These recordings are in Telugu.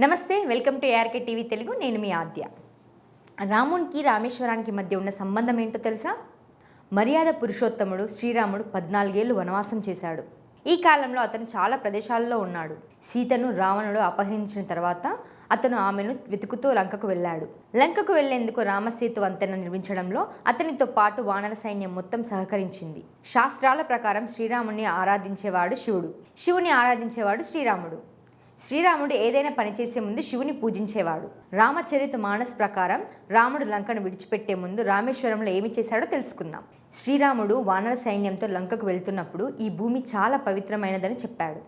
నమస్తే welcome to ARK TV Telugu నేను మీ ఆద్య. రామునికి రామేశ్వరానికి మధ్య ఉన్న సంబంధం ఏంటో తెలుసా? మర్యాద పురుషోత్తముడు శ్రీరాముడు పద్నాలుగేళ్ళు వనవాసం చేశాడు. ఈ కాలంలో అతను చాలా ప్రదేశాల్లో ఉన్నాడు. సీతను రావణుడు అపహరించిన తర్వాత అతను ఆమెను వెతుకుతూ లంకకు వెళ్ళాడు. లంకకు వెళ్ళేందుకు రామసేతు వంతెన నిర్మించడంలో అతనితో పాటు వానర సైన్యం మొత్తం సహకరించింది. శాస్త్రాల ప్రకారం శ్రీరాముని ఆరాధించేవాడు శివుడు. శివుని ఆరాధించేవాడు శ్రీరాముడు. శ్రీరాముడు ఏదైనా పని చేసే ముందు శివుని పూజించేవాడు. రామచరిత మానస్ ప్రకారం రాముడు లంకను విడిచిపెట్టే ముందు రామేశ్వరంలో ఏమి చేశాడో తెలుసుకుందాం. శ్రీరాముడు వానర సైన్యంతో లంకకు వెళ్తున్నప్పుడు ఈ భూమి చాలా పవిత్రమైనదని చెప్పాడు.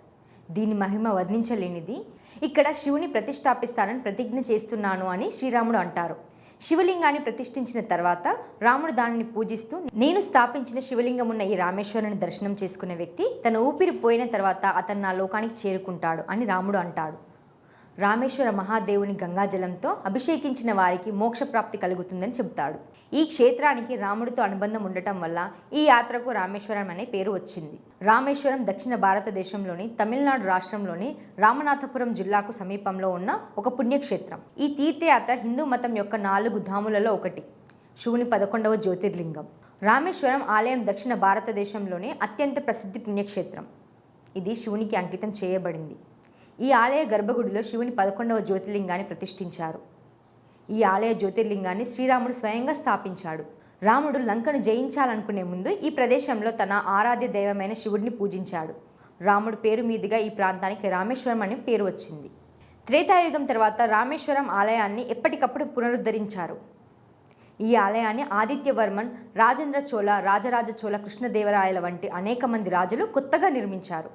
దీని మహిమ వర్ణించలేనిది. ఇక్కడ శివుని ప్రతిష్టాపిస్తానని ప్రతిజ్ఞ చేస్తున్నాను అని శ్రీరాముడు అంటారు. శివలింగాన్ని ప్రతిష్ఠించిన తర్వాత రాముడు దానిని పూజిస్తూ నేను స్థాపించిన శివలింగం ఉన్న ఈ రామేశ్వరుని దర్శనం చేసుకునే వ్యక్తి తన ఊపిరి పోయిన తర్వాత అతను నా లోకానికి చేరుకుంటాడు అని రాముడు అంటాడు. రామేశ్వర మహాదేవుని గంగాజలంతో అభిషేకించిన వారికి మోక్షప్రాప్తి కలుగుతుందని చెబుతాడు. ఈ క్షేత్రానికి రాముడితో అనుబంధం ఉండటం వల్ల ఈ యాత్రకు రామేశ్వరం అనే పేరు వచ్చింది. రామేశ్వరం దక్షిణ భారతదేశంలోని తమిళనాడు రాష్ట్రంలోని రామనాథపురం జిల్లాకు సమీపంలో ఉన్న ఒక పుణ్యక్షేత్రం. ఈ తీర్థయాత్ర హిందూ మతం యొక్క నాలుగు ధాములలో ఒకటి. శివుని పదకొండవ జ్యోతిర్లింగం. రామేశ్వరం ఆలయం దక్షిణ భారతదేశంలోనే అత్యంత ప్రసిద్ధి పుణ్యక్షేత్రం. ఇది శివునికి అంకితం చేయబడింది. ఈ ఆలయ గర్భగుడిలో శివుని పదకొండవ జ్యోతిర్లింగాన్ని ప్రతిష్ఠించారు. ఈ ఆలయ జ్యోతిర్లింగాన్ని శ్రీరాముడు స్వయంగా స్థాపించాడు. రాముడు లంకను జయించాలనుకునే ముందు ఈ ప్రదేశంలో తన ఆరాధ్య దైవమైన శివుడిని పూజించాడు. రాముడు పేరు మీదుగా ఈ ప్రాంతానికి రామేశ్వరం అని పేరు వచ్చింది. త్రేతాయుగం తర్వాత రామేశ్వరం ఆలయాన్ని ఎప్పటికప్పుడు పునరుద్ధరించారు. ఈ ఆలయాన్ని ఆదిత్యవర్మన్ రాజేంద్ర చోళ రాజరాజ చోళ కృష్ణదేవరాయల వంటి అనేక మంది రాజులు కొత్తగా నిర్మించారు.